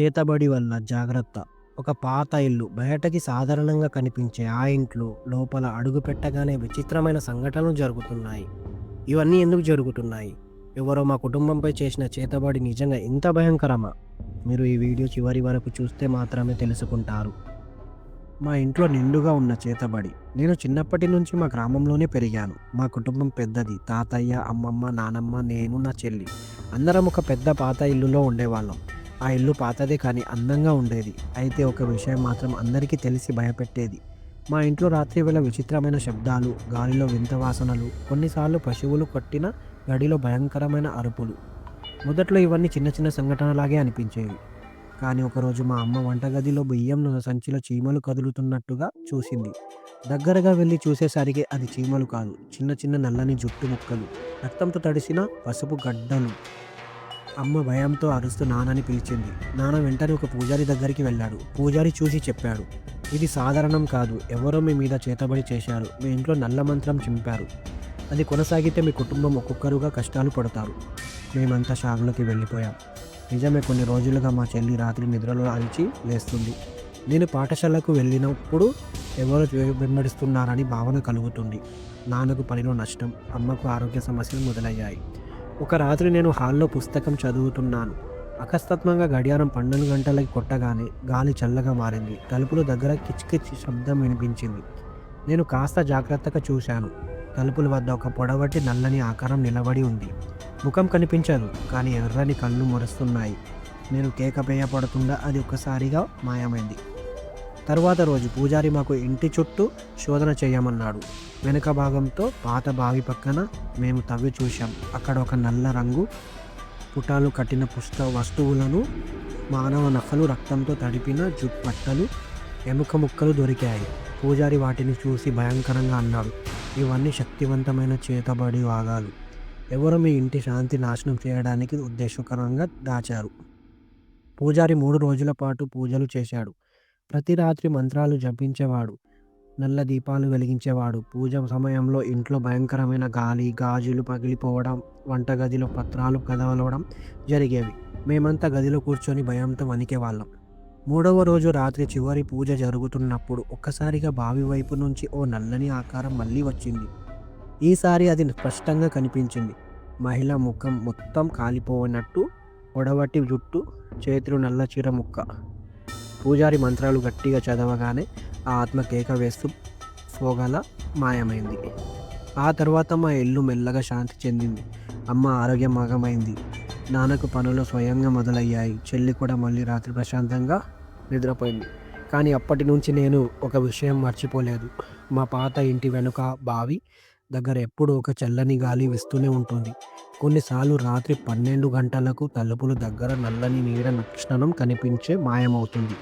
చేతబడి వల్ల జాగ్రత్త. ఒక పాత ఇల్లు బయటకి సాధారణంగా కనిపించే ఆ ఇంట్లో లోపల అడుగు పెట్టగానే విచిత్రమైన సంఘటనలు జరుగుతున్నాయి. ఇవన్నీ ఎందుకు జరుగుతున్నాయి? ఎవరో మా కుటుంబంపై చేసిన చేతబడి నిజంగా ఇంత భయంకరమా? మీరు ఈ వీడియో చివరి వరకు చూస్తే మాత్రమే తెలుసుకుంటారు. మా ఇంట్లో నిండుగా ఉన్న చేతబడి నేను చిన్నప్పటి నుంచి మా గ్రామంలోనే పెరిగాను. మా కుటుంబం పెద్దది. తాతయ్య అమ్మమ్మ నానమ్మ నేను నా చెల్లి అందరం ఒక పెద్ద పాత ఇల్లులో ఉండేవాళ్ళం. ఆ ఇల్లు పాతదే కానీ అందంగా ఉండేది. అయితే ఒక విషయం మాత్రం అందరికీ తెలిసి భయపెట్టేది. మా ఇంట్లో రాత్రి వేళ విచిత్రమైన శబ్దాలు గాలిలో వింత వాసనలు కొన్నిసార్లు పశువులు కొట్టిన గడిలో భయంకరమైన అరుపులు. మొదట్లో ఇవన్నీ చిన్న చిన్న సంఘటనలాగే అనిపించేవి. కానీ ఒకరోజు మా అమ్మ వంటగదిలో బియ్యం సంచిలో చీమలు కదులుతున్నట్టుగా చూసింది. దగ్గరగా వెళ్ళి చూసేసరికి అది చీమలు కాదు చిన్న చిన్న నల్లని జుట్టు ముక్కలు. రక్తంతో తడిసిన పసుపు గడ్డలు. అమ్మ భయంతో అరుస్తూ నాన్నని పిలిచింది. నాన్న వెంటనే ఒక పూజారి దగ్గరికి వెళ్ళాడు. పూజారి చూసి చెప్పాడు ఇది సాధారణం కాదు. ఎవరో మీ మీద చేతబడి చేశారు. మీ ఇంట్లో నల్ల మంత్రం చింపారు. అది కొనసాగితే మీ కుటుంబం ఒక్కొక్కరుగా కష్టాలు పడతారు. మేమంతా షాక్లోకి వెళ్ళిపోయాం. నిజమే కొన్ని రోజులుగా మా చెల్లి రాత్రి నిద్రలో అలిచి లేస్తుంది. నేను పాఠశాలకు వెళ్ళినప్పుడు ఎవరు వెంబడిస్తున్నారని భావన కలుగుతుంది. నాన్నకు పనిలో నష్టం అమ్మకు ఆరోగ్య సమస్యలు మొదలయ్యాయి. ఒక రాత్రి నేను హాల్లో పుస్తకం చదువుతున్నాను. అకస్మాత్తుగా గడియారం పన్నెండు గంటలకి కొట్టగానే గాలి చల్లగా మారింది. తలుపులు దగ్గర కిచ్కిచ్ శబ్దం వినిపించింది. నేను కాస్త జాగ్రత్తగా చూశాను. తలుపుల వద్ద ఒక పొడవటి నల్లని ఆకారం నిలబడి ఉంది. ముఖం కనిపించదు కానీ ఎర్రని కళ్ళు మొరుస్తున్నాయి. నేను కేక పేయపడుతుండా అది ఒక్కసారిగా మాయమైంది. తరువాత రోజు పూజారి మాకు ఇంటి చుట్టూ శోధన చేయమన్నాడు. వెనుక భాగంతో పాత బావి పక్కన మేము తవ్వి చూశాం. అక్కడ ఒక నల్ల రంగు పుటాలు కట్టిన పుస్త వస్తువులను మానవ నఖలు రక్తంతో తడిపిన జుట్పట్టలు ఎముక ముక్కలు దొరికాయి. పూజారి వాటిని చూసి భయంకరంగా అన్నాడు. ఇవన్నీ శక్తివంతమైన చేతబడి వాగాలు ఎవరు మీ ఇంటి శాంతి నాశనం చేయడానికి ఉద్దేశకరంగా దాచారు? పూజారి మూడు రోజుల పాటు పూజలు చేశాడు. ప్రతి రాత్రి మంత్రాలు జపించేవాడు. నల్ల దీపాలు వెలిగించేవాడు. పూజ సమయంలో ఇంట్లో భయంకరమైన గాలి గాజులు పగిలిపోవడం వంటగదిలో పత్రాలు కదలవడం జరిగేవి. మేమంతా గదిలో కూర్చొని భయంతో వణికేవాళ్ళం. మూడవ రోజు రాత్రి చివరి పూజ జరుగుతున్నప్పుడు ఒక్కసారిగా బావి వైపు నుంచి ఓ నల్లని ఆకారం మళ్ళీ వచ్చింది. ఈసారి అది స్పష్టంగా కనిపించింది. మహిళ ముఖం మొత్తం కాలిపోయినట్టు పొడవటి జుట్టు చేతులు నల్ల చీర ముక్క. పూజారి మంత్రాలు గట్టిగా చదవగానే ఆ ఆత్మ కేక వేస్తూ పోగల మాయమైంది. ఆ తర్వాత మా ఇల్లు మెల్లగా శాంతి చెందింది. అమ్మ ఆరోగ్యం మగమైంది నాన్నకు పనులు స్వయంగా మొదలయ్యాయి. చెల్లి కూడా మళ్ళీ రాత్రి ప్రశాంతంగా నిద్రపోయింది. కానీ అప్పటి నుంచి నేను ఒక విషయం మర్చిపోలేదు. మా పాత ఇంటి వెనుక బావి దగ్గర ఎప్పుడూ ఒక చల్లని గాలి వీస్తూనే ఉంటుంది. కొన్నిసార్లు రాత్రి పన్నెండు గంటలకు తలుపులు దగ్గర నల్లని నీడ లక్షణం కనిపించే మాయమవుతుంది.